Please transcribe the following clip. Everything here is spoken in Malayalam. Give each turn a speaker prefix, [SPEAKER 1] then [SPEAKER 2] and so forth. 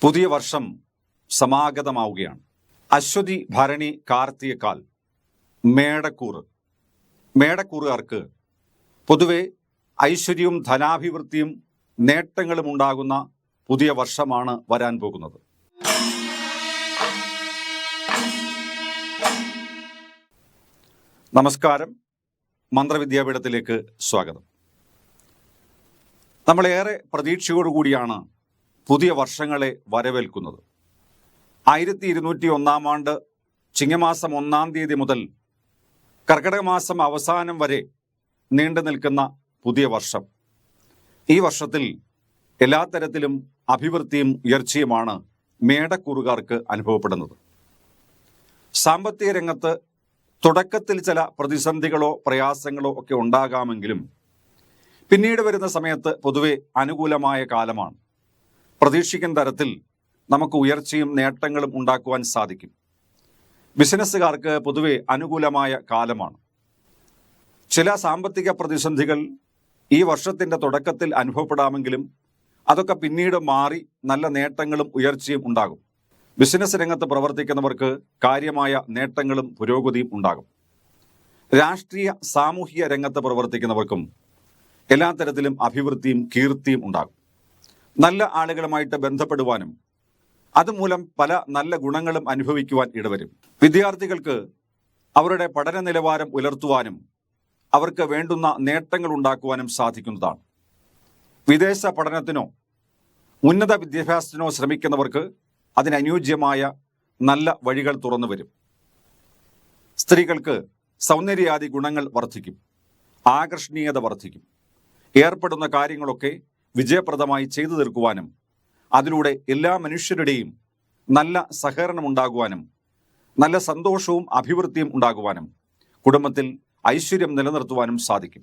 [SPEAKER 1] പുതിയ വർഷം സമാഗതമാവുകയാണ്. അശ്വതി ഭരണി കാർത്തികക്കാൽ മേടക്കൂറ്. മേടക്കൂറുകാർക്ക് പൊതുവെ ഐശ്വര്യവും ധനാഭിവൃദ്ധിയും നേട്ടങ്ങളും ഉണ്ടാകുന്ന പുതിയ വർഷമാണ് വരാൻ പോകുന്നത്. നമസ്കാരം. മന്ത്രവിദ്യാപീഠത്തിലേക്ക് സ്വാഗതം. നമ്മളേറെ പ്രതീക്ഷയോടുകൂടിയാണ് പുതിയ വർഷങ്ങളെ വരവേൽക്കുന്നത്. ആയിരത്തി ഇരുന്നൂറ്റി ഒന്നാം ആണ്ട് ചിങ്ങമാസം ഒന്നാം തീയതി മുതൽ കർക്കിടക മാസം അവസാനം വരെ നീണ്ടു നിൽക്കുന്ന പുതിയ വർഷം. ഈ വർഷത്തിൽ എല്ലാ തരത്തിലും അഭിവൃദ്ധിയും ഉയർച്ചയുമാണ് മേടക്കൂറുകാർക്ക് അനുഭവപ്പെടുന്നത്. സാമ്പത്തിക രംഗത്ത് തുടക്കത്തിൽ ചില പ്രതിസന്ധികളോ പ്രയാസങ്ങളോ ഒക്കെ ഉണ്ടാകാമെങ്കിലും പിന്നീട് വരുന്ന സമയത്ത് പൊതുവെ അനുകൂലമായ കാലമാണ്. പ്രതീക്ഷിക്കുന്ന തരത്തിൽ നമുക്ക് ഉയർച്ചയും നേട്ടങ്ങളും ഉണ്ടാക്കുവാൻ സാധിക്കും. ബിസിനസ്സുകാർക്ക് പൊതുവെ അനുകൂലമായ കാലമാണ്. ചില സാമ്പത്തിക പ്രതിസന്ധികൾ ഈ വർഷത്തിന്റെ തുടക്കത്തിൽ അനുഭവപ്പെടാമെങ്കിലും അതൊക്കെ പിന്നീട് മാറി നല്ല നേട്ടങ്ങളും ഉയർച്ചയും ഉണ്ടാകും. ബിസിനസ് രംഗത്ത് പ്രവർത്തിക്കുന്നവർക്ക് കാര്യമായ നേട്ടങ്ങളും പുരോഗതിയും ഉണ്ടാകും. രാഷ്ട്രീയ സാമൂഹിക രംഗത്ത് പ്രവർത്തിക്കുന്നവർക്കും എല്ലാ തരത്തിലും അഭിവൃദ്ധിയും കീർത്തിയും ഉണ്ടാകും. നല്ല ആളുകളുമായിട്ട് ബന്ധപ്പെടുവാനും അതുമൂലം പല നല്ല ഗുണങ്ങളും അനുഭവിക്കുവാൻ ഇടവരും. വിദ്യാർത്ഥികൾക്ക് അവരുടെ പഠന നിലവാരം ഉയർത്തുവാനും അവർക്ക് വേണ്ടുന്ന നേട്ടങ്ങൾ ഉണ്ടാക്കുവാനും സാധിക്കുന്നതാണ്. വിദേശ പഠനത്തിനോ ഉന്നത വിദ്യാഭ്യാസത്തിനോ ശ്രമിക്കുന്നവർക്ക് അതിനനുയോജ്യമായ നല്ല വഴികൾ തുറന്നു വരും. സ്ത്രീകൾക്ക് സൗന്ദര്യാദി ഗുണങ്ങൾ വർദ്ധിക്കും. ആകർഷണീയത വർദ്ധിക്കും. ഏർപ്പെടുന്ന കാര്യങ്ങളൊക്കെ വിജയപ്രദമായി ചെയ്തു തീർക്കുവാനും അതിലൂടെ എല്ലാ മനുഷ്യരുടെയും നല്ല സഹകരണം ഉണ്ടാകുവാനും നല്ല സന്തോഷവും അഭിവൃദ്ധിയും ഉണ്ടാകുവാനും കുടുംബത്തിൽ ഐശ്വര്യം നിലനിർത്തുവാനും സാധിക്കും.